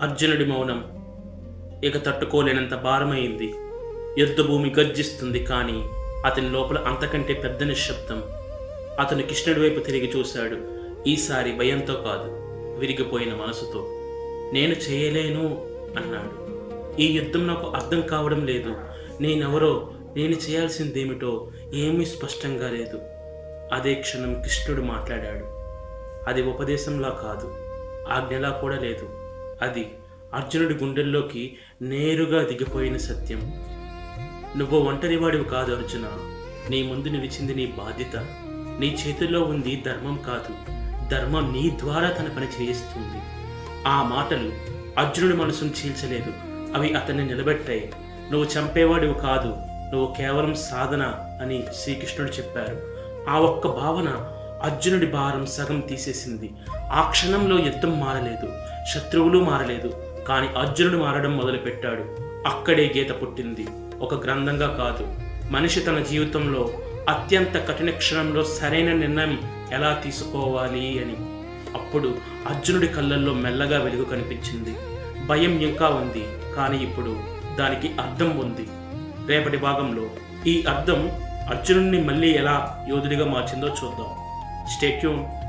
అర్జునుడి మౌనం ఇక తట్టుకోలేనంత భారమైంది. యుద్ధభూమి గర్జిస్తుంది కానీ అతని లోపల అంతకంటే పెద్ద నిశ్శబ్దం. అతను కృష్ణుడి వైపు తిరిగి చూశాడు. ఈసారి భయంతో కాదు విరిగిపోయిన మనసుతో. నేను చేయలేను అన్నాడు. ఈ యుద్ధం నాకు అర్థం కావడం లేదు. నేనెవరో నేను చేయాల్సిందేమిటో ఏమీ స్పష్టంగా లేదు. అదే క్షణం కృష్ణుడు మాట్లాడాడు. అది ఉపదేశంలా కాదు ఆజ్ఞలా కూడా లేదు. అది అర్జునుడి గుండెల్లోకి నేరుగా దిగిపోయిన సత్యం. నువ్వు ఒంటరివాడివి కాదు అర్జున. నీ ముందు నిలిచింది నీ బాధ్యత. నీ చేతుల్లో ఉంది ధర్మం కాదు. ధర్మం నీ ద్వారా తన పని చేయిస్తుంది. ఆ మాటలు అర్జునుడి మనసును చీల్చలేదు. అవి అతన్ని నిలబెట్టాయి. నువ్వు చంపేవాడివి కాదు. నువ్వు కేవలం సాధన అని శ్రీకృష్ణుడు చెప్పారు. ఆ ఒక్క భావన అర్జునుడి భారం సగం తీసేసింది. ఆ క్షణంలో యుద్ధం మారలేదు. శత్రువులు మారలేదు. కానీ అర్జునుడు మారడం మొదలుపెట్టాడు. అక్కడే గీత పుట్టింది. ఒక గ్రంథంగా కాదు. మనిషి తన జీవితంలో అత్యంత కఠిన క్షణంలో సరైన నిర్ణయం ఎలా తీసుకోవాలి అని. అప్పుడు అర్జునుడి కళ్ళల్లో మెల్లగా వెలుగు కనిపించింది. భయం ఇంకా ఉంది. కానీ ఇప్పుడు దానికి అర్థం ఉంది. రేపటి భాగంలో ఈ అర్థం అర్జునుడిని మళ్ళీ ఎలా యోధుడిగా మార్చిందో చూద్దాం. Stay tuned.